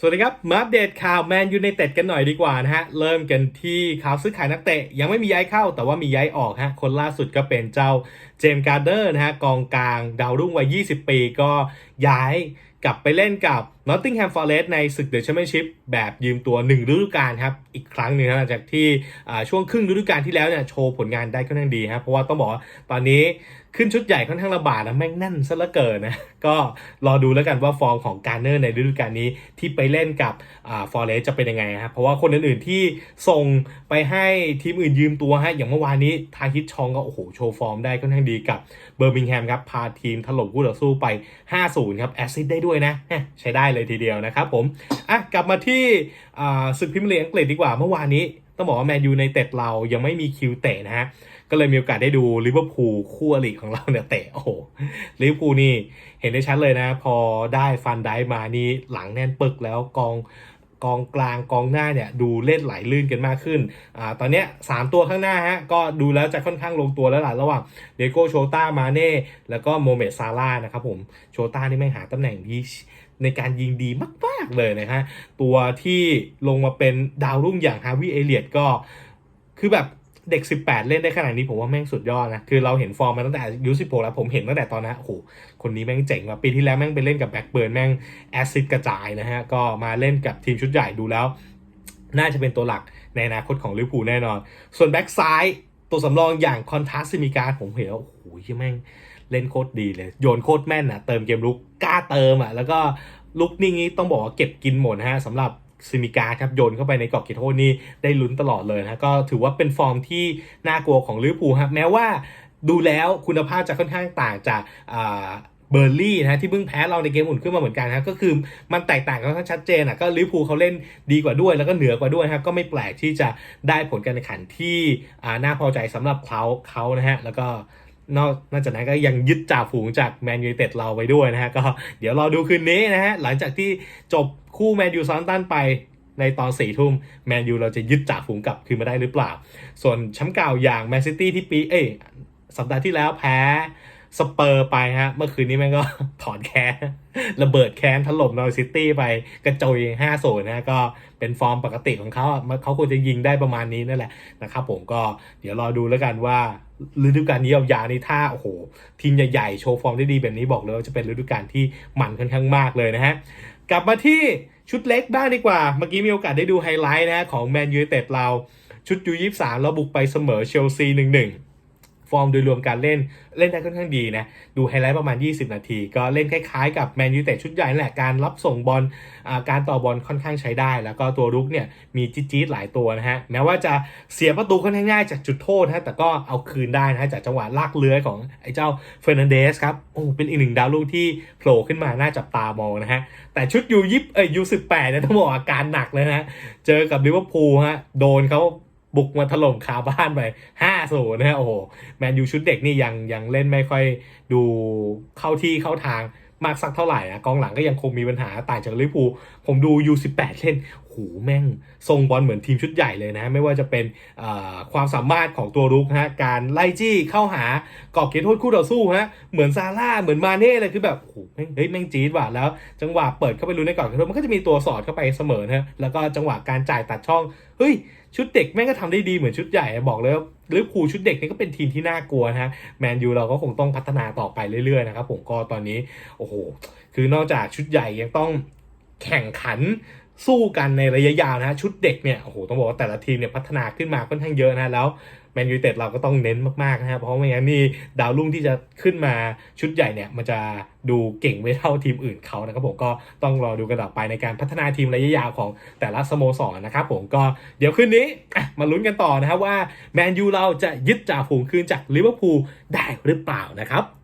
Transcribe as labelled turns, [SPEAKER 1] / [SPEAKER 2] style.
[SPEAKER 1] สวัสดีครับ มาอัปเดตข่าวแมนยู i นเต็ดกันหน่อยดีกว่านะฮะ เริ่มกันที่ข่าวซื้อขายนักเตะ ยังไม่มีย้ายเข้าแต่ว่ามีย้ายออกฮะ คนล่าสุดก็เป็นเจ้าเจมส์การ์เดอร์นะฮะ กองกลางดาวรุ่งวัย 20 ปีก็ย้ายกลับไปเล่นกับ Nottingham Forest ในศึกเดอะแชมเปี้ยนชิพแบบยืมตัว 1 ฤดูกาลครับ อีกครั้งหนึ่งหลังจากที่ช่วงครึ่งฤดูกาลที่แล้วเนี่ยโชว์ผลงานได้ค่อนข้างดีฮะเพราะว่าต้องบอกว่าตอนนี้ขึ้นชุดใหญ่ค่อนข้างระบาดนะแม่งแน่นซะเหลือเกินนะ ก็รอดูแล้วกันว่าฟอร์มของการเนอร์ในฤดูกาลนี้ที่ไปเล่นกับฟอร์เรสจะเป็นยังไงครับเพราะว่าคนอื่นๆที่ส่งไปให้ทีมอื่นยืมตัวฮะอย่างเมื่อวานนี้ทาฮิตชองก็โอ้โหโชว์ฟอร์มได้ค่อนข้างดีกับเบอร์มิงแฮมครับพาทีมถล่มคู่ต่อสู้ไป 5-0 ครับแอซิสต์ได้ด้วยนะแฮะใช้ได้เลยทีเดียวนะครับผมอะกลับมาที่ศึกพรีเมียร์ลีกอังกฤษดีกว่าเมื่อวานนี้ต้องบอกว่าแมนยูในเตดเรายังไม่มีคิวเตะนะฮะ ก็เลยมีโอกาสได้ดูลิเวอร์พูลคู่อริของเราเนี่ยเตะ โอ้โหลิเวอร์พูลนี่เห็นได้ชัดเลยนะ พอได้ฟันได้มานี่หลังแน่นปึกแล้วกองกองกลางกองหน้าเนี่ยดูเล่นไหลลื่นกันมากขึ้น อ่า ตอนเนี้ยสามตัวข้างหน้าฮะ ก็ดูแล้วจะค่อนข้างลงตัวแล้วล่ะระหว่างเดโก้โชต้ามาเน่ แล้วก็โมเมดซาร่านะครับผม โชต้านี่ไม่งหาตำแหน่งที่ ในการยิงดีมาก ๆ เลยนะฮะ ตัวที่ลงมาเป็นดาวรุ่งอย่างฮาวิเอเลียตก็ คือแบบเด็ก 18 เล่นได้ขนาดนี้ผมว่าแม่งสุดยอดนะ คือเราเห็นฟอร์มมาตั้งแต่อายุ16 แล้วผมเห็นตั้งแต่ตอนนั้นโอ้โห คนนี้แม่งเจ๋งว่ะปีที่แล้วแม่งไปเล่นกับแบ็กเบิร์นแม่งแอซิดกระจายนะฮะ ก็มาเล่นกับทีมชุดใหญ่ดูแล้ว น่าจะเป็นตัวหลักในอนาคตของลิเวอร์พูลแน่นอน ส่วนแบ็กซ้าย ตัวสำรองอย่างคอนทัสซิมิการผมเห็นแล้วโอ้โหเหี้ยแม่งเล่นโคตรดีเลย โยนโคตรแม่นอะ เติมเกมลุกกล้าเติมอะ แล้วก็ลุกนี่งี้ต้องบอกว่าเก็บกินหมดนะฮะสำหรับซิมิกาครับโยนเข้าไปในกรอบเขตโทษนี่ได้ลุ้นตลอดเลยนะก็ถือว่าเป็นฟอร์มที่น่ากลัวของลิเวอร์พูลครับแม้ว่าดูแล้วคุณภาพจะค่อนข้างต่างจากอ่า เบอร์ลี่นะฮะที่เพิ่งแพ้เราในเกมอุ่นขึ้นมาเหมือนกันนะก็คือมันแตกต่างกันค่อนข้างชัดเจนอะก็ลิเวอร์พูลเขาเล่นดีกว่าด้วย แล้วก็เหนือกว่าด้วยนะครับก็ไม่แปลกที่จะได้ผลการแข่งขันที่น่าพอใจสำหรับเขาเขานะฮะแล้วก็นอกนอกจากนั้นก็ยังยึดจ่าฝูงจากแมนยูเต็ดเราไว้ด้วยนะฮะก็เดี๋ยวรอดูคืนนี้นะฮะหลังจากที่จบคู่แมนยูซอนตันไปในตอนสี่ทุ่มแมนยูเราจะยึดจ่าฝูงกลับคืนมาได้หรือเปล่า ส่วนแชมป์เก่าอย่างแมนซิตี้ที่ปีเอ้ยสัปดาห์ที่แล้วแพ้ สเปอร์ไปฮะ เมื่อคืนนี้แม่งก็ถอนแค้นระเบิดแค้นถล่มนอร์ซิตี้ไปกระโจยห้าโซนนะก็เป็นฟอร์มปกติของเขาเขาควรจะยิงได้ประมาณนี้นั่นแหละนะครับผมก็เดี๋ยวรอดูแล้วกันว่าฤดูกาลนี้ยาวๆนี่ถ้าโอ้โห ทีมใหญ่ๆ โชว์ฟอร์มได้ดีแบบนี้บอกเลยว่าจะเป็นฤดูกาลที่มันค่อนข้างมากเลยนะฮะ กลับมาที่ชุดเล็กบ้างดีกว่า เมื่อกี้มีโอกาสได้ดูไฮไลท์นะฮะของแมนยูเต็ดเราชุดยูยี่สามเราบุกไปเสมอเชลซีหนึ่งหนึ่ง ฟอร์มโดยรวมการเล่นเล่นได้ค่อนข้างดีนะ ดูไฮไลท์ประมาณ 20 นาที ก็เล่นคล้ายๆ กับแมนยูแต่ชุดใหญ่แหละการรับส่งบอลการต่อบอลค่อนข้างใช้ได้ แล้วก็ตัวรุกเนี่ยมีจี๊ดๆหลายตัวนะฮะแม้ว่าจะเสียประตูค่อนข้างง่ายจากจุดโทษนะแต่ก็เอาคืนได้นะฮะจากจังหวะลากเลื้อยของไอ้เจ้าเฟอร์นันเดสครับโอ้เป็นอีกหนึ่งดาวรุ่งที่โผล่ขึ้นมาน่าจับตามองนะฮะแต่ชุดยูยิปเอ้ยยูสิบแปดเนี่ยต้องบอกอาการหนักเลยนะเจอกับลิเวอร์พูลฮะโดนเขา บุกมาถล่มคาบ้านไปห้าศูนย์นะโอ้โหแมนยูชุดเด็กนี่ยังยังเล่นไม่ค่อยดูเข้าที่เข้าทางมากสักเท่าไหร่นะกองหลังก็ยังคงมีปัญหาต่างจากลิเวอร์พูลผมดู U18 เล่นโหแม่งทรงบอลเหมือนทีมชุดใหญ่เลยนะ ไม่ว่าจะเป็นความสามารถของตัวรุกฮะการไล่จี้เข้าหากอบเขตโทษคู่ต่อสู้ฮะเหมือนซาร่าเหมือนมาเน่เลยคือแบบโอ้โหแม่งเฮ้ยแม่งจี๊ดว่ะแล้ว จังหวะเปิดเข้าไปลุ้นในกรอบเขตโทษมันก็จะมีตัวสอดเข้าไปเสมอนะแล้วก็จังหวะการจ่ายตัดช่อง เฮ้ย ชุดเด็กแม่งก็ทำได้ดีเหมือนชุดใหญ่บอกเลยว่าลิเวอร์พูลชุดเด็กนี่ก็เป็นทีมที่น่ากลัวนะฮะแมนยูเราก็คงต้องพัฒนาต่อไปเรื่อยๆนะครับผมก็ตอนนี้โอ้โหคือนอกจากชุดใหญ่ยังต้องแข่งขัน สู้กันในระยะยาวนะฮะชุดเด็กเนี่ยโอ้โหต้องบอกว่าแต่ละทีมเนี่ยพัฒนาขึ้นมาค่อนข้างเยอะนะแล้วแมนยูเต็ดเราก็ต้องเน้นมากๆนะฮะเพราะไม่งั้นนี่ดาวรุ่งที่จะขึ้นมาชุดใหญ่เนี่ยมันจะดูเก่งไม่เท่าทีมอื่นเขานะครับผมก็ต้องรอดูกันต่อไปในการพัฒนาทีมระยะยาวของแต่ละสโมสรนะครับผมก็เดี๋ยวคืนนี้มาลุ้นกันต่อนะครับว่าแมนยูเราจะยึดจ่าฝูงคืนจากลิเวอร์พูลได้หรือเปล่านะครับ